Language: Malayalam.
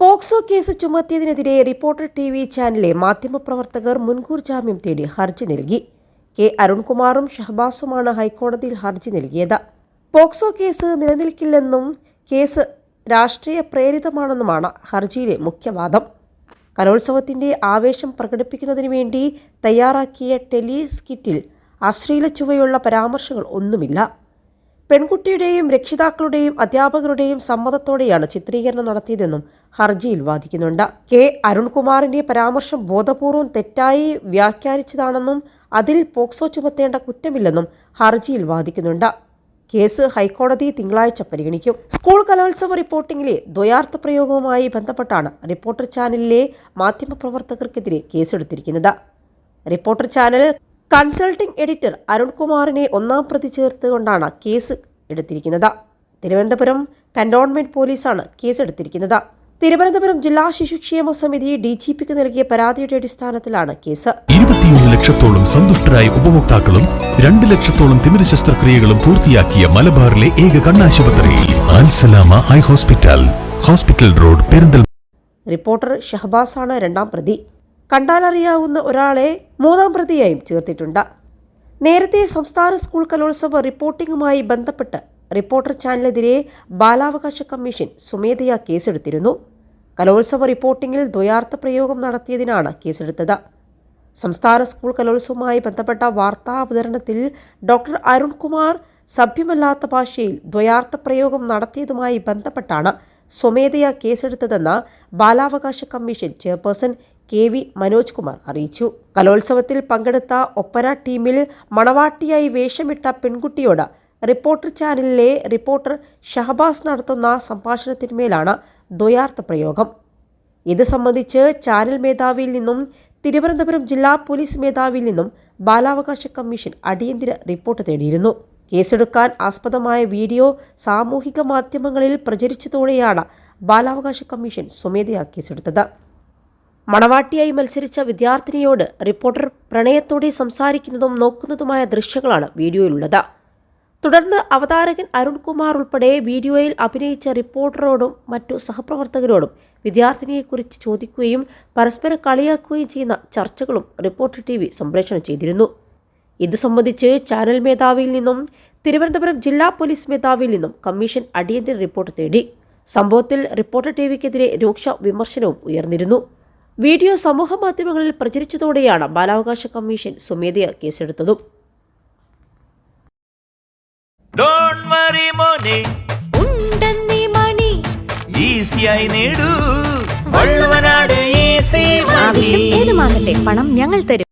പോക്സോ കേസ് ചുമത്തിയതിനെതിരെ റിപ്പോർട്ടർ ടി വി ചാനലിലെ മാധ്യമപ്രവർത്തകർ മുൻകൂർ ജാമ്യം തേടി ഹർജി നൽകി. കെ അരുൺകുമാറും ഷഹബാസുമാണ് ഹൈക്കോടതിയിൽ ഹർജി നൽകിയത്. പോക്സോ കേസ് നിലനിൽക്കില്ലെന്നും കേസ് രാഷ്ട്രീയ പ്രേരിതമാണെന്നുമാണ് ഹർജിയിലെ മുഖ്യവാദം. കലോത്സവത്തിന്റെ ആവേശം പ്രകടിപ്പിക്കുന്നതിന് വേണ്ടി തയ്യാറാക്കിയ ടെലി സ്കിറ്റിൽ അശ്ലീല ചുവയുള്ള പരാമർശങ്ങൾ ഒന്നുമില്ല. പെൺകുട്ടിയുടെയും രക്ഷിതാക്കളുടെയും അധ്യാപകരുടെയും സമ്മതത്തോടെയാണ് ചിത്രീകരണം നടത്തിയതെന്നും ഹർജിയിൽ വാദിക്കുന്നുണ്ട്. കെ അരുൺകുമാറിന്റെ പരാമർശം ബോധപൂർവം തെറ്റായി വ്യാഖ്യാനിച്ചതാണെന്നും അതിൽ പോക്സോ ചുമത്തേണ്ട കുറ്റമില്ലെന്നും ഹർജിയിൽ വാദിക്കുന്നുണ്ട്. കേസ് ഹൈക്കോടതി തിങ്കളാഴ്ച പരിഗണിക്കും. സ്കൂൾ കലോത്സവ റിപ്പോർട്ടിംഗിലെ ദ്വയാർത്ഥ പ്രയോഗവുമായി ബന്ധപ്പെട്ടാണ് റിപ്പോർട്ടർ ചാനലിലെ മാധ്യമപ്രവർത്തകർക്കെതിരെ കേസെടുത്തിരിക്കുന്നത്. റിപ്പോർട്ടർ ചാനൽ കൺസൾട്ടിംഗ് എഡിറ്റർ അരുൺകുമാറിനെ ഒന്നാം പ്രതി ചേർത്തുകൊണ്ടാണ് കേസ് എടുത്തിരിക്കുന്നത്. തിരുവനന്തപുരം കന്റോൺമെന്റ് പോലീസാണ് കേസെടുത്തിരിക്കുന്നത്. തിരുവനന്തപുരം ജില്ലാ ശിശുക്ഷേമ സമിതി ഡി ജി പിക്ക് നൽകിയ പരാതിയുടെ അടിസ്ഥാനത്തിലാണ് കേസ്. ഇരുപത്തിയൊന്ന് ലക്ഷത്തോളം സന്തുഷ്ടരായ ഉപഭോക്താക്കളും രണ്ട് ലക്ഷത്തോളം തിമിര ശസ്ത്രക്രിയകളും പൂർത്തിയാക്കിയ മലബാറിലെ ഏക കണ്ണാശുപത്രിയിൽ Al Salama eye hospital hospital road പെരിന്തൽ reporter ഷഹബാസാണ് രണ്ടാം പ്രതി. കണ്ടാലറിയാവുന്ന ഒരാളെ മൂന്നാം പ്രതിയായും ചേർത്തിട്ടുണ്ട്. നേരത്തെ സംസ്ഥാന സ്കൂൾ കലോത്സവ റിപ്പോർട്ടിംഗുമായി ബന്ധപ്പെട്ട് റിപ്പോർട്ടർ ചാനലിനെതിരെ ബാലാവകാശ കമ്മീഷൻ സ്വമേധയാ കേസെടുത്തിരുന്നു. കലോത്സവ റിപ്പോർട്ടിംഗിൽ ദ്വയാർത്ഥ പ്രയോഗം നടത്തിയതിനാണ് കേസെടുത്തത്. സംസ്ഥാന സ്കൂൾ കലോത്സവവുമായി ബന്ധപ്പെട്ട വാർത്താ അവതരണത്തിൽ ഡോക്ടർ അരുൺകുമാർ സഭ്യമല്ലാത്ത ഭാഷയിൽ ദ്വയാർത്ഥ പ്രയോഗം നടത്തിയതുമായി ബന്ധപ്പെട്ടാണ് സ്വമേധയാ കേസെടുത്തതെന്ന് ബാലാവകാശ commission chairperson K V Manoj Kumar അറിയിച്ചു. കലോത്സവത്തിൽ പങ്കെടുത്ത ഒപ്പന ടീമിൽ മണവാട്ടിയായി വേഷമിട്ട പെൺകുട്ടിയോട് റിപ്പോർട്ടർ ചാനലിലെ റിപ്പോർട്ടർ ഷഹബാസ് നടത്തുന്ന സംഭാഷണത്തിന്മേലാണ് ദ്വയാർത്ഥ പ്രയോഗം. ഇത് സംബന്ധിച്ച് ചാനൽ മേധാവിയിൽ നിന്നും തിരുവനന്തപുരം ജില്ലാ പോലീസ് മേധാവിയിൽ നിന്നും ബാലാവകാശ കമ്മീഷൻ അടിയന്തര റിപ്പോർട്ട് തേടിയിരുന്നു. കേസെടുക്കാൻ ആസ്പദമായ വീഡിയോ സാമൂഹിക മാധ്യമങ്ങളിൽ പ്രചരിച്ചതോടെയാണ് ബാലാവകാശ കമ്മീഷൻ സ്വമേധയാ കേസെടുത്തത്. മണവാട്ടിയായി മത്സരിച്ച വിദ്യാർത്ഥിനിയോട് റിപ്പോർട്ടർ പ്രണയത്തോടെ സംസാരിക്കുന്നതും നോക്കുന്നതുമായ ദൃശ്യങ്ങളാണ് വീഡിയോയിലുള്ളത്. തുടർന്ന് അവതാരകൻ അരുൺകുമാർ ഉൾപ്പെടെ വീഡിയോയിൽ അഭിനയിച്ച റിപ്പോർട്ടറോടും മറ്റു സഹപ്രവർത്തകരോടും വിദ്യാർത്ഥിനിയെക്കുറിച്ച് ചോദിക്കുകയും പരസ്പരം കളിയാക്കുകയും ചെയ്യുന്ന ചർച്ചകളും റിപ്പോർട്ടർ ടി സംപ്രേഷണം ചെയ്തിരുന്നു. ഇതു സംബന്ധിച്ച് ചാനൽ മേധാവിയിൽ നിന്നും തിരുവനന്തപുരം ജില്ലാ പോലീസ് മേധാവിയിൽ നിന്നും കമ്മീഷൻ അടിയന്തര റിപ്പോർട്ട് തേടി. സംഭവത്തിൽ റിപ്പോർട്ടർ ടി വിക്കെതിരെ രൂക്ഷ വിമർശനവും ഉയർന്നിരുന്നു. വീഡിയോ സമൂഹ മാധ്യമങ്ങളിൽ പ്രചരിച്ചതോടെയാണ് ബാലാവകാശ കമ്മീഷൻ സ്വമേധയാ കേസെടുത്തതും. ഡോണ്ട് വറി മോനെ. ഉണ്ടെന്നീ മണി. ഈസിയായി നേടൂ. വള്ളുവനാട് ഈസി ആവശ്യം ഏതുമാകട്ടെ പണം ഞങ്ങൾ തരും.